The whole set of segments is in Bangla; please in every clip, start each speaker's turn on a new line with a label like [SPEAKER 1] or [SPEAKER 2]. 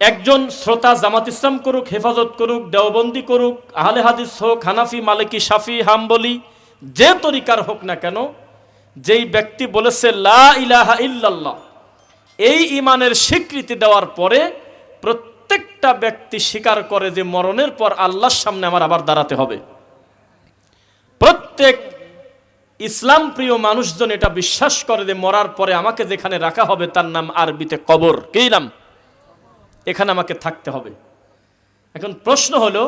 [SPEAKER 1] একজন শ্রোতা জামাত ইসলাম করুক, হেফাজত করুক, দেওবন্দি করুক, আহলে হাদিস হোক, হানাফি, মালিকি, শাফি, হাম্বলি, যে তরিকার হোক না কেন, যেই ব্যক্তি বলেছে, লা ইলাহা ইল্লাল্লাহ এই ইমানের স্বীকৃতি দেওয়ার পরে প্রত্যেকটা ব্যক্তি স্বীকার করে যে মরণের পর আল্লাহর সামনে আমার আবার দাঁড়াতে হবে। প্রত্যেক ইসলাম প্রিয় মানুষজন এটা বিশ্বাস করে যে মরার পরে আমাকে যেখানে রাখা হবে তার নাম আরবিতে কবর। কি নাম? এখানে আমাকে থাকতে হবে। এখন প্রশ্ন হলো,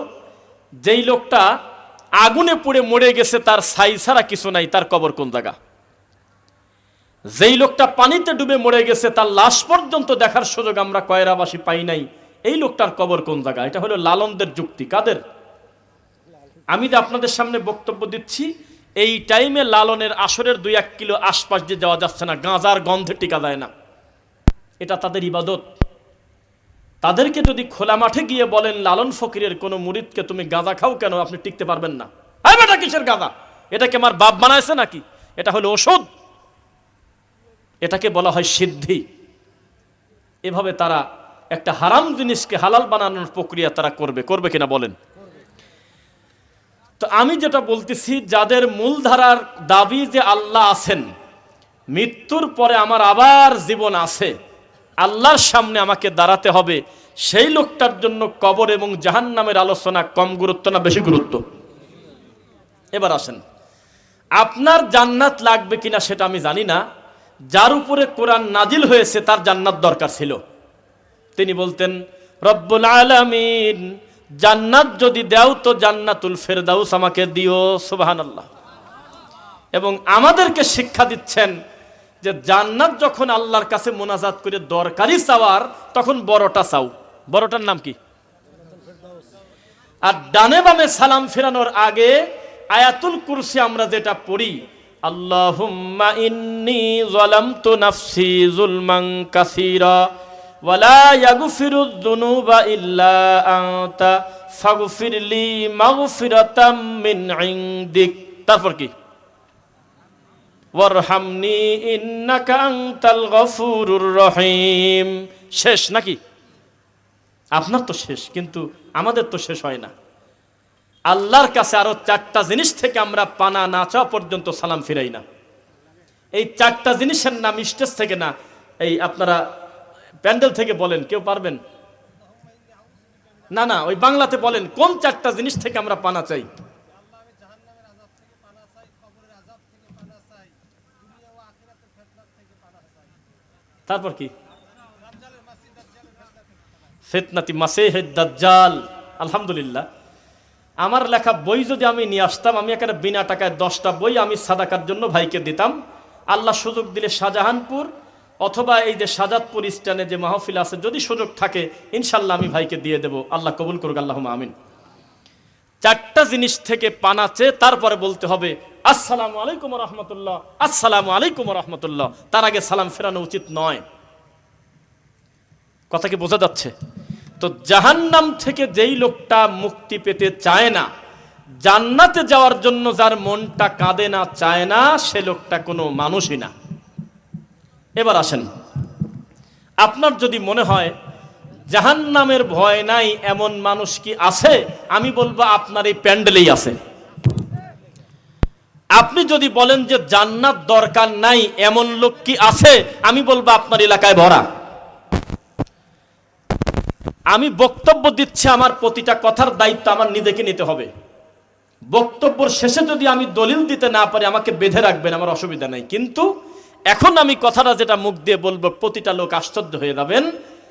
[SPEAKER 1] যেই লোকটা আগুনে পুড়ে মরে গেছে, তার সাই ছাড়া কিছু নাই, তার কবর কোন জায়গা? যেই লোকটা পানিতে ডুবে মরে গেছে, তার লাশ পর্যন্ত দেখার সুযোগ আমরা কয়রাবাসী পাই নাই, এই লোকটার কবর কোন জায়গা? এটা হলো লালনদের যুক্তি। কাদের? আমি যে আপনাদের সামনে বক্তব্য দিচ্ছি, এই টাইমে লালনের আসরের দুই এক কিলো আশপাশ দিয়ে যাওয়া যাচ্ছে না, গাঁজার গন্ধে টিকা যায় না। এটা তাদের ইবাদত। তাদেরকে যদি খোলা মাঠে গিয়ে বলেন, লালন ফকিরের কোনো মুরিদকে তুমি গাঁজা খাও কেন? আপনি টিকতে পারবেন না। হ্যাঁ কিসের গাঁজা? এটাকে আমার বাপ বানাইছে নাকি? এটা হলো ওষুধ। এটাকে বলা হয় সিদ্ধি। এভাবে তারা একটা হারাম জিনিসকে হালাল বানানোর প্রক্রিয়া তারা করবে। করবে কিনা বলেন? তো আমি যেটা বলতেছি, যাদের মূলধারার দাবি যে আল্লাহ আছেন, মৃত্যুর পরে আমার আবার জীবন আছে আল্লাহর সামনে আমাকে দাঁড়াতে হবে, সেই লোকটার জন্য কবর এবং জাহান্নামের আলোচনা কম গুরুত্ব না বেশি গুরুত্ব? এবার আসেন। আপনার জান্নাত লাগবে কিনা সেটা আমি জানি না। যার উপরে কোরআন নাজিল হয়েছে, তার জান্নাত দরকার ছিল। তিনি বলতেন, রব্বুল আলামিন, জান্নাত যদি দেও তো জান্নাতুল ফেরদাউস আমাকে দিও, সুবহানাল্লাহ। এবং আমাদেরকে শিক্ষা দিচ্ছেন যে জান্নাত যখন আল্লাহর কাছে মোনাজাত করে দরকারি চাওয়ার, তখন বড়টা চাও। বড়টার নাম কি? আর ডানে বামে সালাম ফেরানোর আগে আয়াতুল কুরসি আমরা যেটা পড়ি, আল্লাহুম্মা ইন্নি যালামতু নাফসি যুলমান কাসীরা ওয়ালা ইয়াগফিরুদ যুনুবা ইল্লা আনতা, ফাগফিরলি মাগফিরাতাম মিন ইনদিক। তারপর কি? ওয়ারহামনি ইন্নাকা আনতাল গফুরুর রহিম। শেষ নাকি? আপনার তো শেষ, কিন্তু আমাদের তো শেষ হয় না। আল্লাহর কাছে আরও চারটা জিনিস থেকে আমরা পানা না চাওয়া পর্যন্ত সালাম ফিরাই না। এই চারটা জিনিসের নাম স্টেজ থেকে না, এই আপনারা প্যান্ডেল থেকে বলেন, কেউ পারবেন? না না, ওই বাংলাতে বলেন, কোন চারটা জিনিস থেকে আমরা পানা চাই? তারপর কি? ফেতনাতি মাসে দাজ্জাল। আলহামদুলিল্লাহ। আমার লেখা বই যদি আমি নিয়ে আসতাম, আমি এখানে বিনা টাকায় দশটা বই আমি সাদাকার জন্য ভাইকে দিতাম। আল্লাহ সুযোগ দিলে শাহজাহানপুর অথবা এই যে সাজাদপুর স্টানে যে মাহফিল আছে, যদি সুযোগ থাকে, ইনশাল্লাহ আমি ভাইকে দিয়ে দেব। আল্লাহ কবুল করুক আল্লাহ আমিন। চারটা জিনিস থেকে পানাচে তারপরে বলতে হবে আসসালামু আলাইকুম রহমতুল্লাহ। আসসালামু আলাইকুম রহমতুল্লাহ। তার আগে সালাম ফেরানো উচিত নয়। কথা কি বোঝা যাচ্ছে? তো জাহান্নাম থেকে যেই লোকটা মুক্তি পেতে চায় না, জান্নাতে যাওয়ার জন্য যার মনটা কাঁদে না, চায় না, সে লোকটা কোনো মানুষই না। এবার আসেন। আপনার যদি মনে হয়, জাহান্নামের ভয় নাই, এমন মানুষ কি আছে? আমি বলব আপনার এই প্যান্ডেলেই আছে। আপনি যদি বলেন যে জান্নাত দরকার নাই, এমন লোক কি আছে? আমি বলব আপনার এলাকায় ভরা। আমি বক্তব্য দিচ্ছি আমার প্রতিটা কথার দায়িত্ব আমার নিজেকে নিতে হবে। বক্তব্যর শেষে যদি আমি দলিল দিতে না পারি, আমাকে বেঁধে রাখবেন, আমার অসুবিধা নাই। কিন্তু এখন আমি কথাটা যেটা মুখ দিয়ে বলব, প্রতিটা লোক আশ্চর্য হয়ে যাবেন।